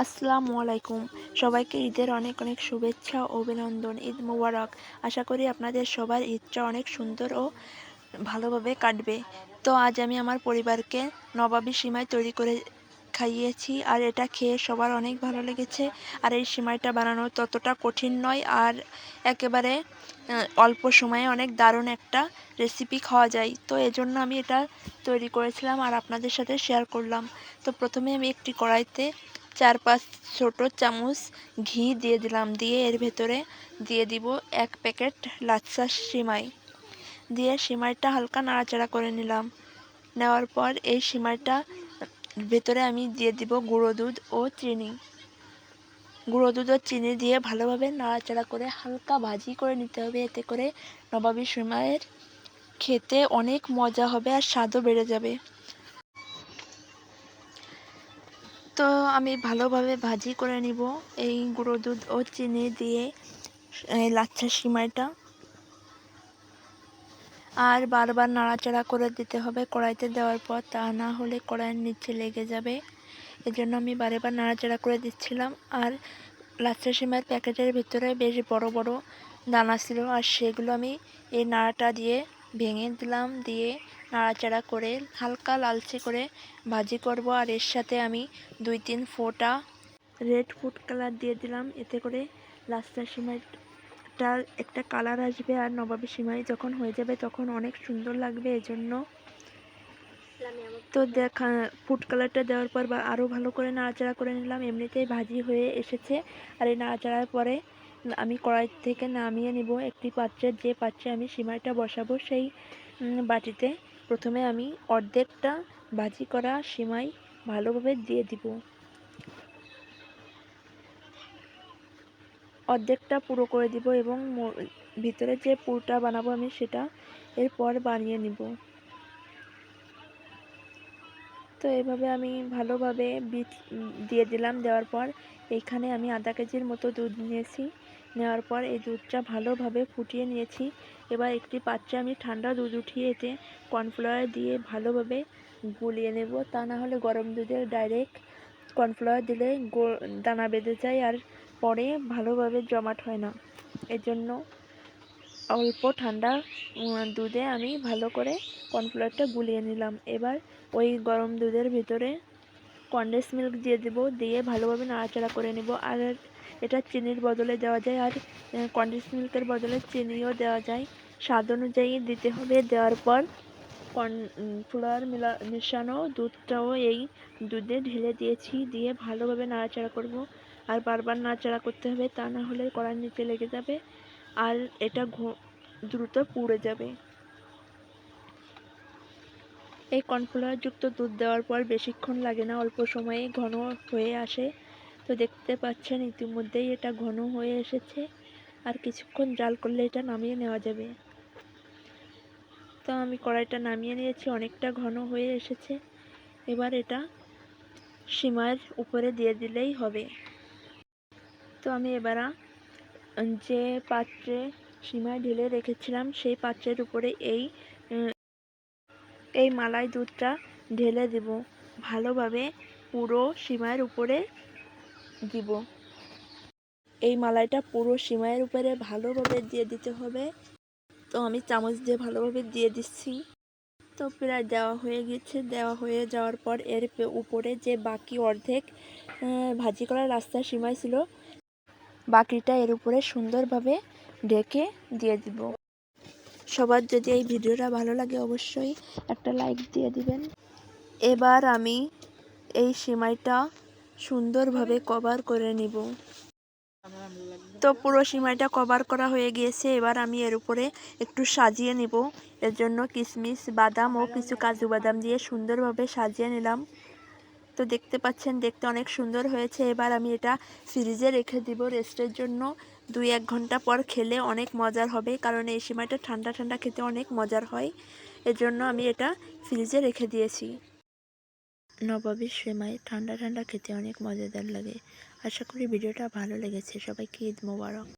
আসসালামু আলাইকুম। সবাইকে ঈদের অনেক অনেক শুভেচ্ছা ও অভিনন্দন, ঈদ মুবারক। আশা করি আপনাদের সবার ঈদটা অনেক সুন্দর ও ভালোভাবে কাটবে। তো আজ আমি আমার পরিবারকে নবাবী সিমাই তৈরি করে খাইয়েছি আর এটা খেয়ে সবার অনেক ভালো লেগেছে। আর এই সিমাইটা বানানো ততটা কঠিন নয় আর একেবারে অল্প সময়ে অনেক দারুণ একটা রেসিপি খাওয়া যায়। তো এজন্য আমি এটা তৈরি করেছিলাম আর আপনাদের সাথে শেয়ার করলাম। তো প্রথমে আমি একটি কড়াইতে চার পাঁচ ছোট চামচ ঘি দিয়ে দিলাম। দিয়ে এর ভেতরে দিয়ে দিব এক প্যাকেট লাচ্ছা সিমাই। দিয়ে সিমাইটা হালকা নাড়াচাড়া করে নিলাম। নেওয়ার পর এই সিমাইটা ভেতরে আমি দিয়ে দিব গুঁড়ো দুধ ও চিনি। গুঁড়ো দুধ ও চিনি দিয়ে ভালোভাবে নাড়াচাড়া করে হালকা ভাজি করে নিতে হবে। এতে করে নবাবী সিমাইয়ের খেতে অনেক মজা হবে আর স্বাদও বেড়ে যাবে। তো আমি ভালোভাবে ভাজি করে নিব। এই গুঁড়ো দুধ ও চিনি দিয়ে লাচ্ছা সিমাইটা। আর বারবার নাড়াচাড়া করে দিতে হবে কড়াইতে দেওয়ার পর, তা না হলে কড়াইয়ের নিচে লেগে যাবে। এজন্য আমি বারেবার নাড়াচাড়া করে দিচ্ছিলাম। আর লাচ্ছা সিমাইয়ের প্যাকেটের ভিতরে বেশ বড় বড় দানা ছিল, আর সেগুলো আমি এই নাড়াটা দিয়ে ভেঙে দিলাম দিয়ে নাড়াচাড়া করে হালকা লালচে করে ভাজি করব আর এর সাথে আমি দুই তিন ফোঁটা রেড ফুড কালার দিয়ে দিলাম। এতে করে লাচ্ছা সিমাইটার একটা কালার আসবে আর নবাবী সিমাই যখন হয়ে যাবে তখন অনেক সুন্দর লাগবে এজন্য। তো দেখা ফুড কালারটা দেওয়ার পর আরও ভালো করে নাড়াচাড়া করে নিলাম। এমনিতেই ভাজি হয়ে এসেছে। আর এই নাড়াচাড়ার পরে আমি কড়াই থেকে নামিয়ে নিব একটি পাত্রে। যে পাত্রে আমি সিমাইটা বসাবো সেই বাটিতে প্রথমে আমি অর্ধেকটা ভাজি করা সিমাই ভালোভাবে দিয়ে দিব। অর্ধেকটা পুরো করে দিব এবং ভিতরে যে পুরটা বানাবো আমি সেটা এরপর বানিয়ে নিব। তো এভাবে আমি ভালোভাবে বীজ দিয়ে দিলাম। দেওয়ার পর এইখানে আমি আধা কেজির মতো দুধ নিয়েছি। নেওয়ার পর এই দুধটা ভালোভাবে ফুটিয়ে নিয়েছি। এবার একটি পাত্রে আমি ঠান্ডা দুধ উঠিয়ে এতে কর্নফ্লাওয়ার দিয়ে ভালোভাবে গুলিয়ে নেব। তা না হলে গরম দুধে ডাইরেক্ট কর্নফ্লাওয়ার দিলে দানা বেঁধে যায় আর পরে ভালোভাবে জমাট হয় না। এজন্য অল্প ঠান্ডা দুধে আমি ভালো করে কর্নফ্লাওয়ারটা গুলিয়ে নিলাম। এবার ওই গরম দুধের ভিতরে কনডেন্স মিল্ক দিয়ে দেব, দিয়ে ভালোভাবে নাড়াচাড়া করে নেব। আর এটা চিনির বদলে দেওয়া যায়, আর কনডেন্স মিল্কের বদলে চিনিও দেওয়া যায়। স্বাদ অনুযায়ী দিতে হবে। দেওয়ার পর কর্নফ্লাওয়ার মিলা, মেশানো দুধটাও এই দুধে ঢেলে দিয়েছি, দিয়ে ভালোভাবে নাড়াচাড়া করব। আর বারবার নাড়াচাড়া করতে হবে, তা না হলে কড়ার নিচে লেগে যাবে। আর এটা দ্রুত পুড়ে যাবে। এই কর্নফ্লাওয়ার যুক্ত দুধ দেওয়ার পর বেশিক্ষণ লাগে না, অল্প সময়ে ঘন হয়ে আসে। তো দেখতে পাচ্ছেন, ইতিমধ্যেই এটা ঘন হয়ে এসেছে। আর কিছুক্ষণ জাল করলে এটা নামিয়ে নেওয়া যাবে। তো আমি কড়াইটা নামিয়ে নিয়েছি, অনেকটা ঘন হয়ে এসেছে। এবার এটা সীমার উপরে দিয়ে দিলেই হবে। তো আমি এবার যে পাত্রে সীমায় ঢেলে রেখেছিলাম, সেই পাত্রের উপরে এই এই মালাই দুধটা ঢেলে দেব। ভালোভাবে পুরো সিমাইয়ের উপরে দিব। এই মালাইটা পুরো সিমাইয়ের উপরে ভালোভাবে দিয়ে দিতে হবে। তো আমি চামচ দিয়ে ভালোভাবে দিয়ে দিচ্ছি। তো প্রায় দেওয়া হয়ে গেছে। দেওয়া হয়ে যাওয়ার পর এর উপরে যে বাকি অর্ধেক ভাজি করার রাস্তা সিমাই ছিল, বাকিটা এর উপরে সুন্দরভাবে ঢেকে দিয়ে দিব। সবার যদি এই ভিডিওটা ভালো লাগে অবশ্যই একটা লাইক দিয়ে দিবেন। এবার আমি এই সিমাইটা সুন্দরভাবে কভার করে নিব। তো পুরো সিমাইটা কভার করা হয়ে গিয়েছে, এবার আমি এর উপরে একটু সাজিয়ে নিব। এর জন্য কিশমিশ বাদাম ও কিছু কাজু বাদাম দিয়ে সুন্দরভাবে সাজিয়ে নিলাম। তো দেখতে পাচ্ছেন, দেখতে অনেক সুন্দর হয়েছে। এবার আমি এটা ফ্রিজে রেখে দিব রেস্টের জন্য। দুই এক ঘণ্টা পর খেলে অনেক মজার হবে, কারণ এই সিমাইটা ঠান্ডা ঠান্ডা খেতে অনেক মজার হয়। এজন্য আমি এটা ফ্রিজে রেখে দিয়েছি। নবাবের সেমাই, ঠান্ডা ঠান্ডা খেতে অনেক মজাদার লাগে। আশা করি ভিডিওটা ভালো লেগেছে। সবাইকে ঈদ মোবারক।